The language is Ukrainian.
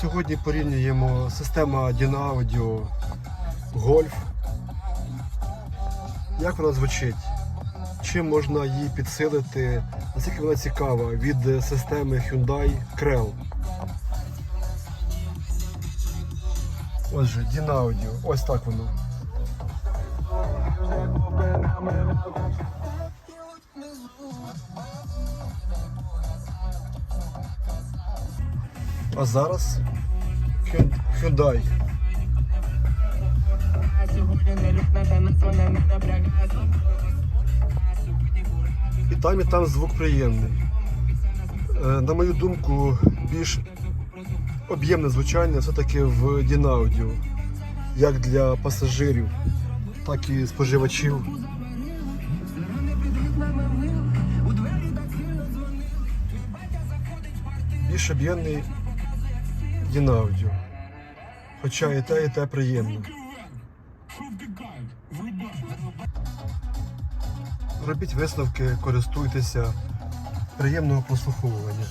Сьогодні порівнюємо система Dynaaudio Golf. Як вона звучить? Чим можна її підсилити? Наскільки вона цікава від системи Hyundai Creel? Отже, Dynaaudio. Ось так воно. А зараз Hyundai. І там, і там звук приємний. Е, На мою думку, більш об'ємне звучання все-таки в Dynaaudio. Як для пасажирів, так і споживачів. Більш об'ємний Dynaaudio. Хоча і те, і те приємно. Робіть висновки, користуйтеся. Приємного прослуховування.